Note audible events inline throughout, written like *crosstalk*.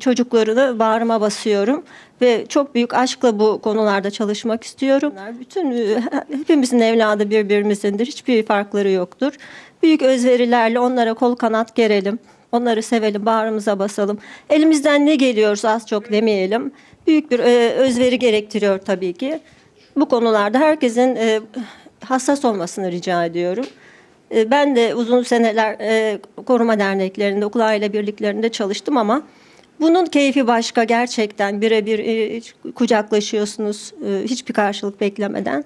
Çocuklarını bağrıma basıyorum ve çok büyük aşkla bu konularda çalışmak istiyorum. Bütün e, hepimizin evladı birbirimizindir. Hiçbir farkları yoktur. Büyük özverilerle onlara kol kanat gerelim. Onları sevelim, bağrımıza basalım. Elimizden ne geliyorsa az çok demeyelim. Büyük bir e, özveri gerektiriyor tabii ki. Bu konularda herkesin e, hassas olmasını rica ediyorum. Ben de uzun seneler koruma derneklerinde, okul aile birliklerinde çalıştım ama bunun keyfi başka gerçekten birebir e, kucaklaşıyorsunuz e, hiçbir karşılık beklemeden.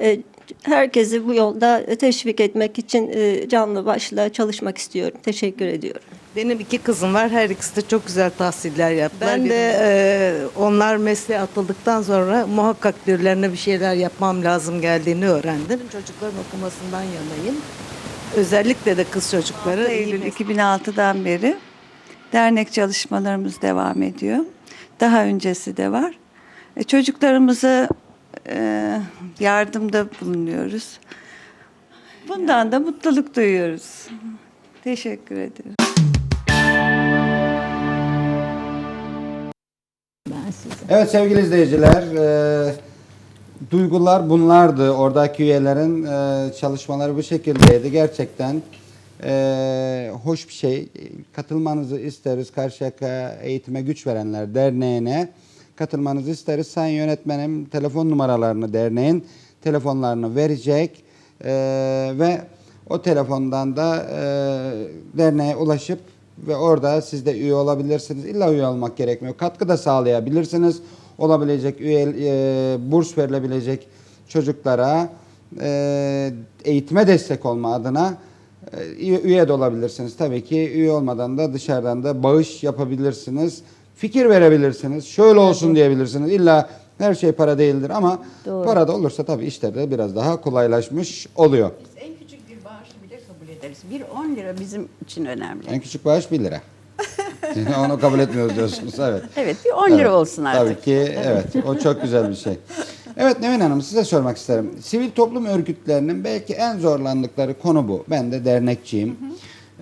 E, Herkesi bu yolda teşvik etmek için e, canlı başla çalışmak istiyorum. Teşekkür ediyorum. Benim iki kızım var. Her ikisi de çok güzel tahsiller yaptılar. Ben de e, onlar mesleğe atıldıktan sonra muhakkak birilerine bir şeyler yapmam lazım geldiğini öğrendim. Çocukların okumasından yanayım. Özellikle de kız çocukları. Eylül meslek- 2006'dan beri dernek çalışmalarımız devam ediyor. Daha öncesi de var. E, çocuklarımıza e, yardımda bulunuyoruz. Bundan da mutluluk duyuyoruz. Teşekkür ederim. Evet sevgili izleyiciler, e, duygular bunlardı. Oradaki üyelerin e, çalışmaları bu şekildeydi. Gerçekten e, hoş bir şey. Katılmanızı isteriz. Karşıyaka Eğitime Güç Verenler Derneği'ne katılmanızı isteriz. Sayın yönetmenim telefon numaralarını derneğin telefonlarını verecek E, ve o telefondan da e, derneğe ulaşıp ve orada siz de üye olabilirsiniz. İlla üye olmak gerekmiyor. Katkı da sağlayabilirsiniz. Olabilecek üye, e, burs verilebilecek çocuklara e, eğitime destek olma adına üye- üye de olabilirsiniz. Tabii ki üye olmadan da dışarıdan da bağış yapabilirsiniz. Fikir verebilirsiniz. Şöyle olsun diyebilirsiniz. İlla her şey para değildir ama para da olursa tabii işler de biraz daha kolaylaşmış oluyor. Biz en küçük bir bağışı bile kabul ederiz. Bir 10 lira bizim için önemli. En küçük bağış 1 lira. *laughs* Onu kabul etmiyoruz diyorsunuz. Evet. Evet bir 10 lira Evet, olsun artık. Tabii ki evet. O çok güzel bir şey. Evet Nevin Hanım size sormak isterim. Sivil toplum örgütlerinin belki en zorlandıkları konu bu. Ben de dernekçiyim.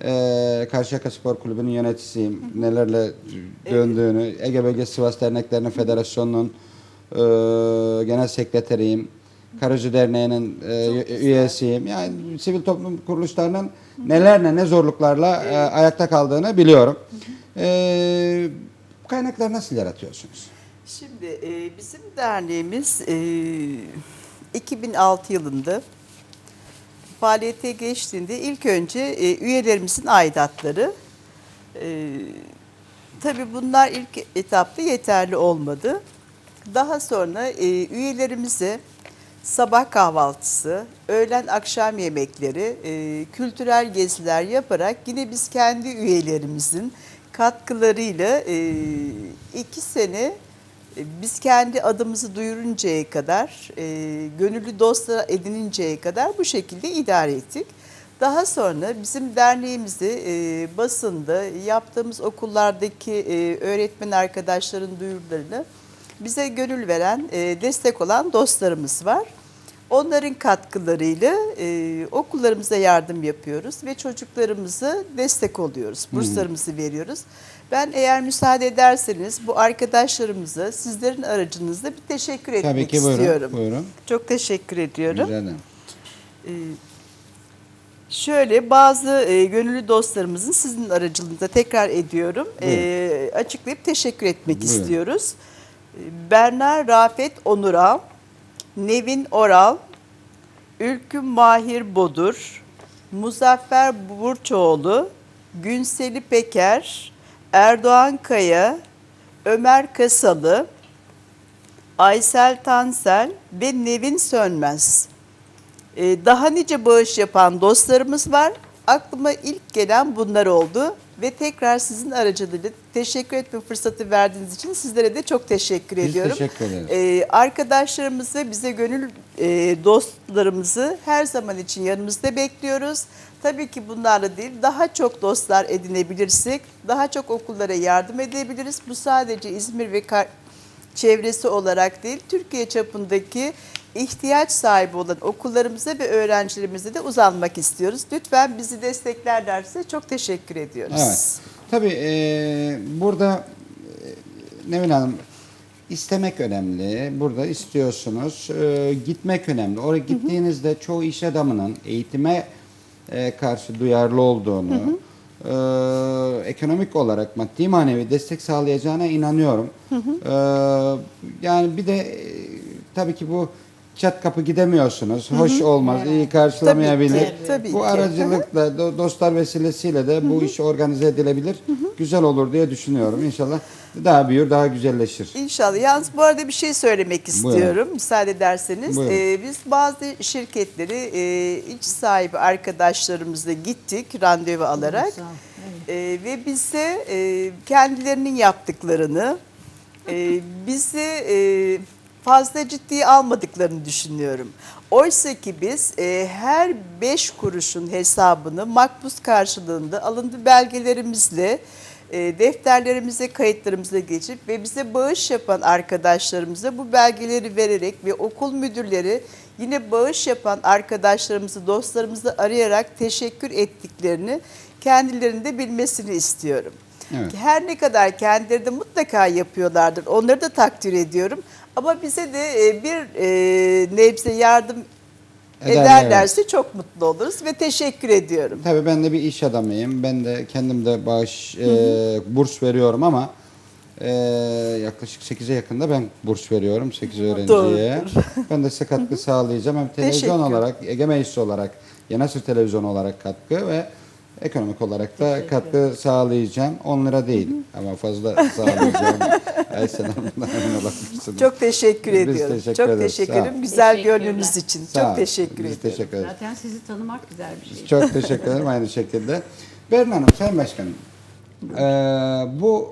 Ee, Karşıyaka Spor Kulübü'nün yöneticisiyim. Nelerle döndüğünü, Ege Bölge Sivas Derneklerinin Federasyonu'nun e, genel sekreteriyim. Karıcı Derneği'nin e, üyesiyim. Yani sivil toplum kuruluşlarının nelerle ne zorluklarla e, ayakta kaldığını biliyorum. E, kaynakları nasıl yaratıyorsunuz? Şimdi e, bizim derneğimiz e, 2006 yılında faaliyete geçtiğinde ilk önce e, üyelerimizin aidatları e, tabii bunlar ilk etapta yeterli olmadı. Daha sonra e, üyelerimize sabah kahvaltısı, öğlen akşam yemekleri, e, kültürel geziler yaparak yine biz kendi üyelerimizin katkılarıyla e, iki sene biz kendi adımızı duyuruncaya kadar, e, gönüllü dostlar edininceye kadar bu şekilde idare ettik. Daha sonra bizim derneğimizi e, basında yaptığımız okullardaki e, öğretmen arkadaşların duyurularını bize gönül veren, e, destek olan dostlarımız var. Onların katkılarıyla e, okullarımıza yardım yapıyoruz ve çocuklarımıza destek oluyoruz. Burslarımızı veriyoruz. Ben eğer müsaade ederseniz bu arkadaşlarımıza sizlerin aracınızda bir teşekkür etmek Tabii ki buyurun. istiyorum. Buyurun. Çok teşekkür ediyorum. Ederim. Şöyle bazı e, gönüllü dostlarımızın sizin aracılığınızda tekrar ediyorum. e, açıklayıp teşekkür etmek Buyurun. istiyoruz. E, Berna Rafet Onural, Nevin Oral, Ülküm Mahir Bodur, Muzaffer Burçoğlu, Günseli Peker, Erdoğan Kaya, Ömer Kasalı, Aysel Tansel ve Nevin Sönmez. Ee, daha nice bağış yapan dostlarımız var. Aklıma ilk gelen bunlar oldu ve tekrar sizin aracılığıyla teşekkür etme fırsatı verdiğiniz için sizlere de çok teşekkür Biz ediyorum. teşekkür ederiz. Ee, arkadaşlarımızı, bize gönül e, dostlarımızı her zaman için yanımızda bekliyoruz. Tabii ki bunlarla değil, daha çok dostlar edinebilirsek, daha çok okullara yardım edebiliriz. Bu sadece İzmir ve çevresi olarak değil, Türkiye çapındaki ihtiyaç sahibi olan okullarımıza ve öğrencilerimize de uzanmak istiyoruz. Lütfen bizi desteklerlerse çok teşekkür ediyoruz. Evet. Tabii e, burada Nevin Hanım istemek önemli. Burada istiyorsunuz. Ee, gitmek önemli. Oraya gittiğinizde çoğu iş adamının eğitime e, karşı duyarlı olduğunu, e, ekonomik olarak maddi manevi destek sağlayacağına inanıyorum. Ee, yani bir de e, tabii ki bu çat kapı gidemiyorsunuz. Hoş olmaz, iyi karşılamayabilir. Tabii ki, tabii bu aracılıkla, do- dostlar vesilesiyle de bu iş organize edilebilir. Güzel olur diye düşünüyorum. İnşallah daha büyür, daha güzelleşir. İnşallah. Yalnız bu arada bir şey söylemek Buyurun. istiyorum. Müsaade ederseniz. Buyurun. Ee, biz bazı şirketleri e, iç sahibi arkadaşlarımızla gittik randevu alarak. Ee, ve bize e, kendilerinin yaptıklarını e, *laughs* bizi e, fazla ciddiye almadıklarını düşünüyorum. Oysa ki biz e, her beş kuruşun hesabını makbuz karşılığında alındı belgelerimizle e, defterlerimize, kayıtlarımıza geçip ve bize bağış yapan arkadaşlarımıza bu belgeleri vererek ve okul müdürleri yine bağış yapan arkadaşlarımızı, dostlarımızı arayarak teşekkür ettiklerini kendilerinde bilmesini istiyorum. Evet. Her ne kadar kendileri de mutlaka yapıyorlardır. Onları da takdir ediyorum. Ama bize de e, bir e, nebze yardım Ederler, ederlerse çok mutlu oluruz ve teşekkür ediyorum. Tabii ben de bir iş adamıyım. Ben de kendim de bağış, e, burs veriyorum ama e, yaklaşık 8'e yakında ben burs veriyorum 8 öğrenciye. Ben de size katkı sağlayacağım. Hem televizyon Teşekkür. olarak, Ege Meclisi olarak, Yanasır Televizyon olarak katkı ve ekonomik olarak da katkı sağlayacağım. 10 lira değil ama fazla sağlayacağım. *laughs* Ayşen Hanım'dan emin olabilirsiniz. Çok teşekkür Biz ediyorum. teşekkür çok ederiz. teşekkür Sağ ederim. olun. Güzel Teşekkürler. gönlünüz için. Sağ çok olun. teşekkür Biz ediyorum. teşekkür ederiz. Zaten sizi tanımak güzel bir şey. Çok teşekkür ederim aynı şekilde. Berin Hanım, Sayın Başkanım. eee, bu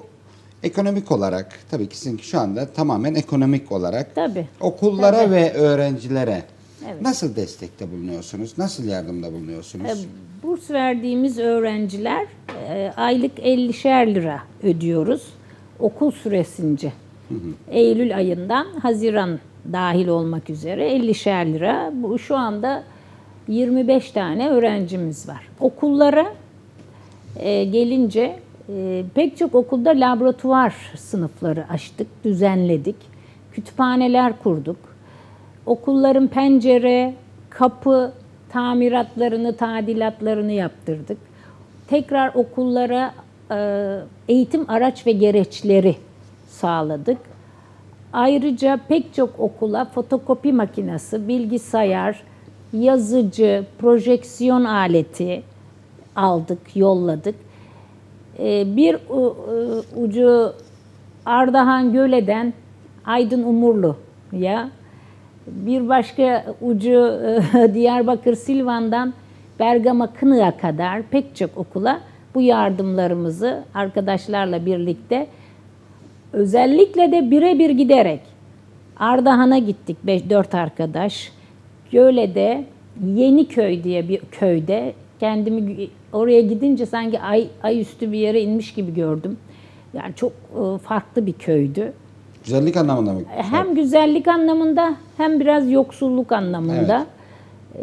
ekonomik olarak, tabii ki sizinki şu anda tamamen ekonomik olarak Tabii. okullara Tabii. ve öğrencilere Evet. nasıl destekte bulunuyorsunuz? Nasıl yardımda bulunuyorsunuz? E, Burs verdiğimiz öğrenciler e, aylık 50'şer lira ödüyoruz okul süresince. Eylül ayından Haziran dahil olmak üzere 50'şer lira. Bu şu anda 25 tane öğrencimiz var. Okullara e, gelince e, pek çok okulda laboratuvar sınıfları açtık, düzenledik. Kütüphaneler kurduk. Okulların pencere, kapı tamiratlarını, tadilatlarını yaptırdık. Tekrar okullara e, eğitim araç ve gereçleri sağladık. Ayrıca pek çok okula fotokopi makinesi, bilgisayar, yazıcı, projeksiyon aleti aldık, yolladık. Ee, Bir u- ucu Ardahan Göle'den Aydın Umurlu'ya, bir başka ucu e, *laughs* Diyarbakır Silvan'dan Bergama Kınık'a kadar pek çok okula bu yardımlarımızı arkadaşlarla birlikte özellikle de birebir giderek Ardahan'a gittik 5-4 arkadaş. Göle'de Yeniköy diye bir köyde kendimi oraya gidince sanki ay, ay üstü bir yere inmiş gibi gördüm. Yani çok e, farklı bir köydü. Güzellik anlamında mı? Hem güzellik anlamında hem biraz yoksulluk anlamında.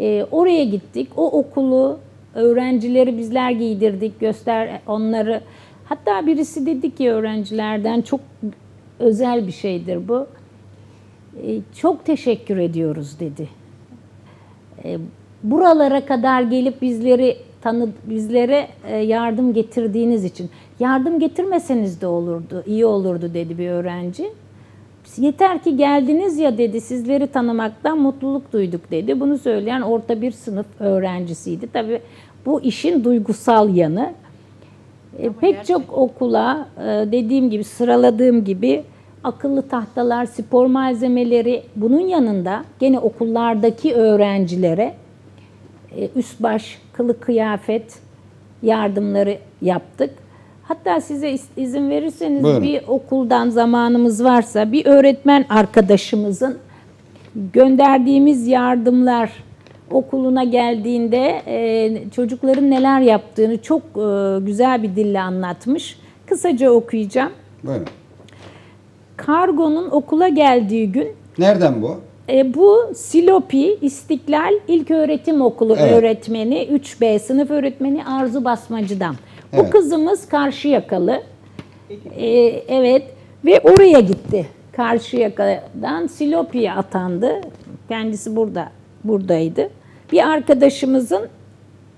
Ee, oraya gittik. O okulu öğrencileri bizler giydirdik, göster onları. Hatta birisi dedi ki öğrencilerden çok özel bir şeydir bu. Ee, çok teşekkür ediyoruz dedi. Ee, buralara kadar gelip bizleri tanı bizlere e, yardım getirdiğiniz için. Yardım getirmeseniz de olurdu, iyi olurdu dedi bir öğrenci. Yeter ki geldiniz ya dedi sizleri tanımaktan mutluluk duyduk dedi. Bunu söyleyen orta bir sınıf öğrencisiydi. Tabii bu işin duygusal yanı. E, pek çok okula e, dediğim gibi sıraladığım gibi akıllı tahtalar, spor malzemeleri bunun yanında gene okullardaki öğrencilere e, üst baş, kılık kıyafet yardımları yaptık. Hatta size izin verirseniz Buyurun. bir okuldan zamanımız varsa bir öğretmen arkadaşımızın gönderdiğimiz yardımlar okuluna geldiğinde e, çocukların neler yaptığını çok e, güzel bir dille anlatmış. Kısaca okuyacağım. Buyurun. Kargonun okula geldiği gün Nereden bu? e, bu Silopi İstiklal İlköğretim Okulu Evet. öğretmeni 3B sınıf öğretmeni Arzu Basmacı'dan. Evet. Bu kızımız Karşıyakalı. E, evet Ve oraya gitti. Karşıyaka'dan Silopi'ye atandı. Kendisi burada buradaydı. Bir arkadaşımızın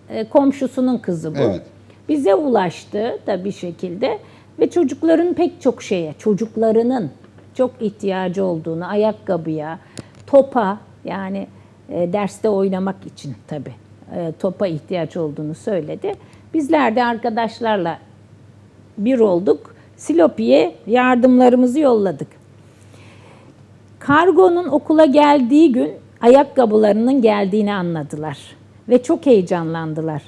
e, komşusunun kızı bu. Evet. Bize ulaştı da bir şekilde ve çocukların pek çok şeye, çocuklarının çok ihtiyacı olduğunu, ayakkabıya, topa yani e, derste oynamak için tabii e, topa ihtiyaç olduğunu söyledi. Bizler de arkadaşlarla bir olduk. Silopi'ye yardımlarımızı yolladık. Kargonun okula geldiği gün ayakkabılarının geldiğini anladılar ve çok heyecanlandılar.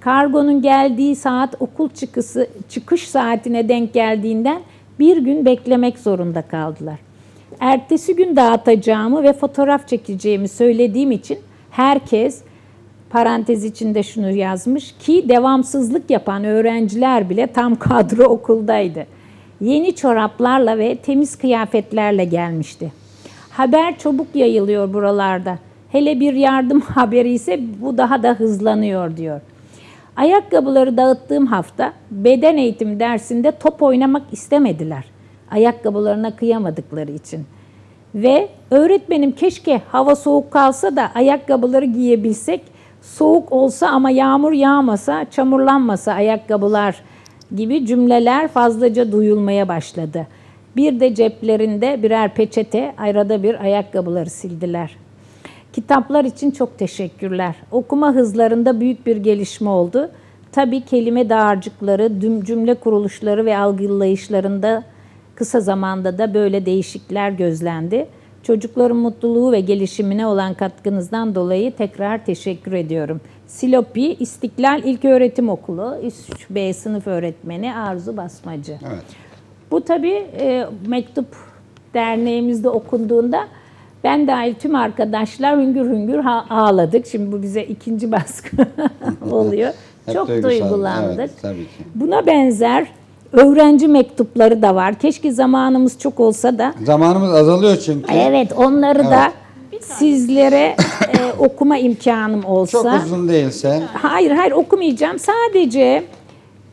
Kargonun geldiği saat okul çıkısı çıkış saatine denk geldiğinden bir gün beklemek zorunda kaldılar. Ertesi gün dağıtacağımı ve fotoğraf çekeceğimi söylediğim için herkes parantez içinde şunu yazmış ki devamsızlık yapan öğrenciler bile tam kadro *laughs* okuldaydı. Yeni çoraplarla ve temiz kıyafetlerle gelmişti. Haber çabuk yayılıyor buralarda. Hele bir yardım *laughs* haberi ise bu daha da hızlanıyor diyor. Ayakkabıları dağıttığım hafta beden eğitim dersinde top oynamak istemediler. Ayakkabılarına kıyamadıkları için. Ve öğretmenim keşke hava soğuk kalsa da ayakkabıları giyebilsek. Soğuk olsa ama yağmur yağmasa, çamurlanmasa ayakkabılar gibi cümleler fazlaca duyulmaya başladı. Bir de ceplerinde birer peçete, arada bir ayakkabıları sildiler. Kitaplar için çok teşekkürler. Okuma hızlarında büyük bir gelişme oldu. Tabii kelime dağarcıkları, cümle kuruluşları ve algılayışlarında kısa zamanda da böyle değişiklikler gözlendi. Çocukların mutluluğu ve gelişimine olan katkınızdan dolayı tekrar teşekkür ediyorum. Silopi İstiklal İlköğretim Okulu 3B sınıf öğretmeni Arzu Basmacı. Evet. Bu tabii e, mektup derneğimizde okunduğunda ben dahil tüm arkadaşlar hüngür hüngür ağladık. Şimdi bu bize ikinci *laughs* baskı *laughs* oluyor. Çok duygulandık. evet, tabii ki. Buna benzer öğrenci mektupları da var. Keşke zamanımız çok olsa da Zamanımız azalıyor çünkü. evet onları da sizlere e, okuma imkanım olsa. Çok uzun değilse. Hayır hayır okumayacağım. Sadece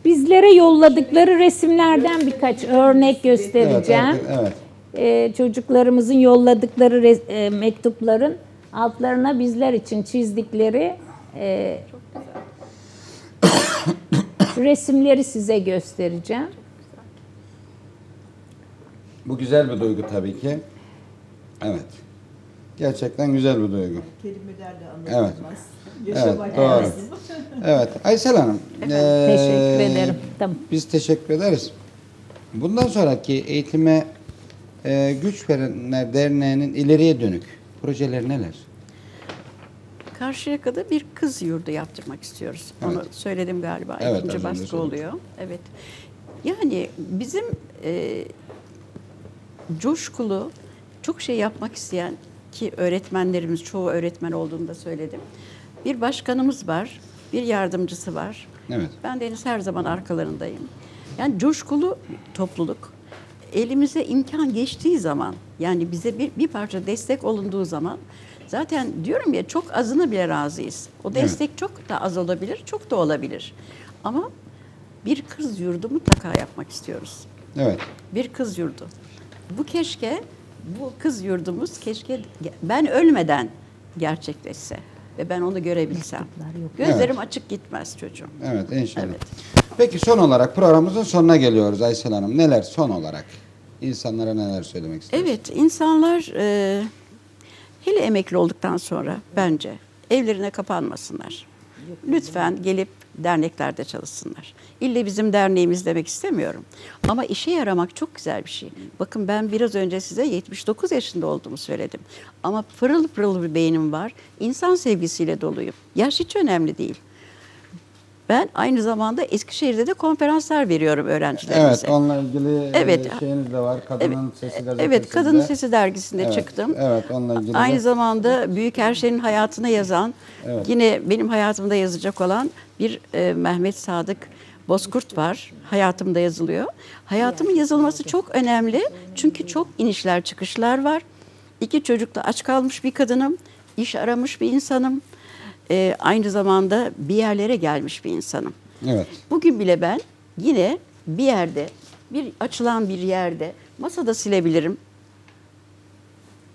bizlere yolladıkları resimlerden birkaç örnek Evet, göstereceğim. evet, evet. Ee, çocuklarımızın yolladıkları e, mektupların altlarına bizler için çizdikleri e, resimleri size göstereceğim. Bu güzel bir duygu tabii ki. Evet. Gerçekten güzel bir duygu. Kelimelerle Evet. Evet, doğru. *laughs* Evet, Aysel Hanım. eee, Teşekkür ederim. Tamam. Biz teşekkür ederiz. Bundan sonraki eğitime eee, Güç Verenler Derneği'nin ileriye dönük projeleri neler? Karşıyaka'da bir kız yurdu yaptırmak istiyoruz. Onu Evet. söyledim galiba. Evet, İkinci baskı söyledim. oluyor. Evet. Yani bizim e, coşkulu, çok şey yapmak isteyen ki öğretmenlerimiz, çoğu öğretmen olduğunu da söyledim. Bir başkanımız var, bir yardımcısı var. Evet. Ben de henüz her zaman arkalarındayım. Yani coşkulu topluluk. Elimize imkan geçtiği zaman, yani bize bir, bir parça destek olunduğu zaman zaten diyorum ya çok azını bile razıyız. O destek çok da az olabilir, çok da olabilir. Ama bir kız yurdu mutlaka yapmak istiyoruz. Evet. Bir kız yurdu. Bu keşke, bu kız yurdumuz keşke ben ölmeden gerçekleşse ve ben onu görebilsem. Gözlerim açık gitmez çocuğum. Evet, inşallah. Evet. Peki son olarak programımızın sonuna geliyoruz Aysel Hanım. Neler son olarak? İnsanlara neler söylemek istersiniz? Evet, insanlar e, hele emekli olduktan sonra bence evlerine kapanmasınlar. Lütfen gelip derneklerde çalışsınlar. İlle bizim derneğimiz demek istemiyorum. Ama işe yaramak çok güzel bir şey. Bakın ben biraz önce size 79 yaşında olduğumu söyledim. Ama pırıl pırıl bir beynim var. İnsan sevgisiyle doluyum. Yaş hiç önemli değil. Ben aynı zamanda Eskişehir'de de konferanslar veriyorum öğrencilerimize. Evet, onunla ilgili Evet. evet. şeyiniz de var. Kadının Evet, Sesi gazetesinde. Evet, Kadının Sesi dergisinde Evet, çıktım. evet, onunla ilgili Aynı de- zamanda Büyük Erşen'in hayatını yazan, yine benim hayatımda yazacak olan bir e, Mehmet Sadık Bozkurt var. Hayatımda yazılıyor. Hayatımın yazılması çok önemli. Çünkü çok inişler çıkışlar var. İki çocukla aç kalmış bir kadınım. iş aramış bir insanım. E, aynı zamanda bir yerlere gelmiş bir insanım. Evet. Bugün bile ben yine bir yerde, bir açılan bir yerde Masada silebilirim.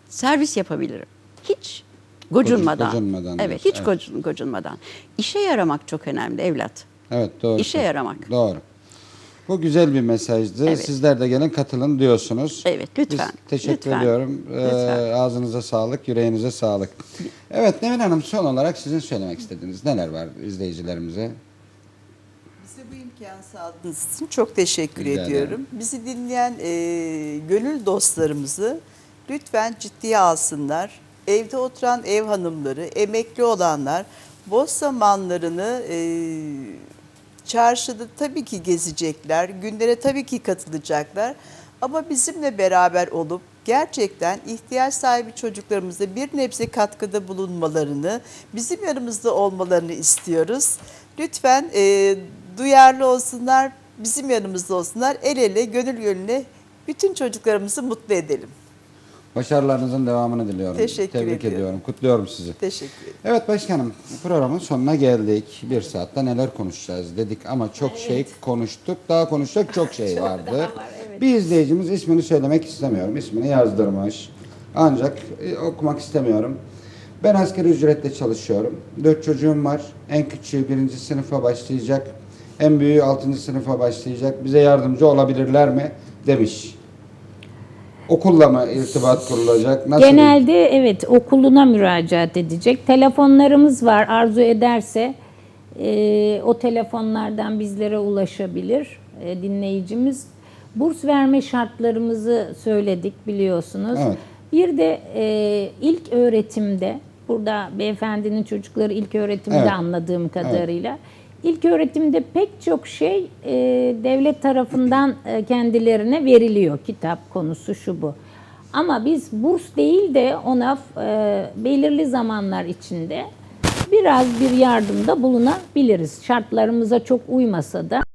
Servis yapabilirim. Hiç gocunmadan. gocunmadan Evet, diyorsun, hiç evet. gocun- gocunmadan. İşe yaramak çok önemli evlat. Evet doğru. İşe yaramak. Doğru. Bu güzel bir mesajdı. Evet. Sizler de gelin katılın diyorsunuz. Evet, lütfen. Biz teşekkür Lütfen. ediyorum. Ee, Lütfen. ağzınıza sağlık, yüreğinize sağlık. Evet Nevin Hanım son olarak sizin söylemek istediğiniz neler var izleyicilerimize? Bize bu imkanı sağladığınız için çok teşekkür Rica ederim. ediyorum. Bizi dinleyen e, gönül dostlarımızı lütfen ciddiye alsınlar. Evde oturan ev hanımları, emekli olanlar boş zamanlarını e, çarşıda tabii ki gezecekler, günlere tabii ki katılacaklar. Ama bizimle beraber olup gerçekten ihtiyaç sahibi çocuklarımıza bir nebze katkıda bulunmalarını, bizim yanımızda olmalarını istiyoruz. Lütfen e, duyarlı olsunlar, bizim yanımızda olsunlar, el ele, gönül gönüle bütün çocuklarımızı mutlu edelim. Başarılarınızın devamını diliyorum. Teşekkür Tebrik ediyorum. ediyorum. Kutluyorum sizi. Teşekkür ederim. Evet başkanım programın sonuna geldik. Bir saatte neler konuşacağız dedik ama çok şey konuştuk. Daha konuşacak çok şey vardı. Bir izleyicimiz ismini söylemek istemiyorum. İsmini yazdırmış. Ancak e, okumak istemiyorum. Ben asgari ücretle çalışıyorum. Dört çocuğum var. En küçüğü birinci sınıfa başlayacak. En büyüğü altıncı sınıfa başlayacak. Bize yardımcı olabilirler mi? Demiş. Okulla mı irtibat kurulacak? Nasıl? Genelde evet okuluna müracaat edecek. Telefonlarımız var arzu ederse e, o telefonlardan bizlere ulaşabilir e, dinleyicimiz. Burs verme şartlarımızı söyledik biliyorsunuz. Evet. Bir de e, ilk öğretimde burada beyefendinin çocukları ilk öğretimde Evet. anladığım kadarıyla. İlk öğretimde pek çok şey e, devlet tarafından e, kendilerine veriliyor. Kitap konusu şu bu. Ama biz burs değil de ona e, belirli zamanlar içinde biraz bir yardımda bulunabiliriz. Şartlarımıza çok uymasa da